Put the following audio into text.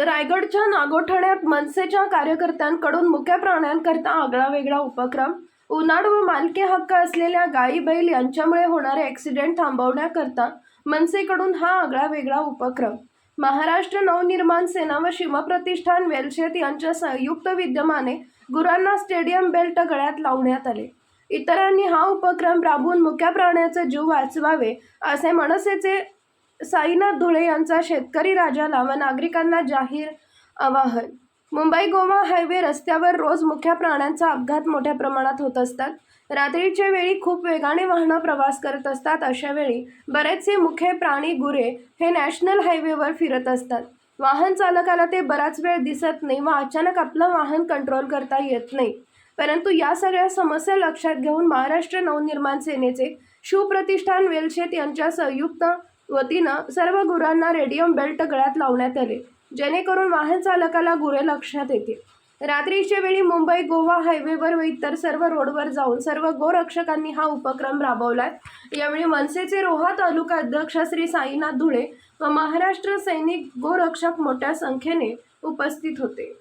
रायगडच्या नागोठण्यात मनसेच्या कार्यकर्त्यांकडून मुक्या प्राण्यांकरता आगळा वेगळा उपक्रम उन्हाळ व मालकी हक्क असलेल्या गाई बैल यांच्यामुळे होणारे ॲक्सिडेंट थांबवण्याकरता मनसेकडून हा आगळा वेगळा उपक्रम. महाराष्ट्र नवनिर्माण सेना व शिवप्रतिष्ठान वेलशेत यांच्या संयुक्त विद्यमाने गुरांना स्टेडियम बेल्ट गळ्यात लावण्यात आले. इतरांनी हा उपक्रम राबवून मुक्या प्राण्याचे जीव वाचवावे असे मनसेचे साईनाथ धुळे यांचा शेतकरी राजाला व नागरिकांना जाहीर आवाहन. मुंबई गोवा हायवे रस्त्यावर रोज मुख्या प्राण्यांचा अपघात मोठ्या प्रमाणात होत असतात. रात्रीच्या वेळी खूप वेगाने वाहनं प्रवास करत असतात. अशा वेळी बरेचसे मुख्य प्राणी गुरे हे नॅशनल हायवेवर फिरत असतात. वाहन चालकाला ते बराच वेळ दिसत नाही व अचानक आपलं वाहन कंट्रोल करता येत नाही. परंतु या सगळ्या समस्या लक्षात घेऊन महाराष्ट्र नवनिर्माण सेनेचे शिवप्रतिष्ठान वेलशेत यांच्या संयुक्त वतीनं सर्व गुरांना रेडियम बेल्ट गळ्यात लावण्यात आले जेणेकरून वाहन चालकाला गुरे लक्षात येतील. रात्रीच्या वेळी मुंबई गोवा हायवेवर व इतर सर्व रोडवर जाऊन सर्व गोरक्षकांनी हा उपक्रम राबवलाय. यावेळी मनसेचे रोहा तालुका अध्यक्ष श्री साईनाथ धुळे व महाराष्ट्र सैनिक गोरक्षक मोठ्या संख्येने उपस्थित होते.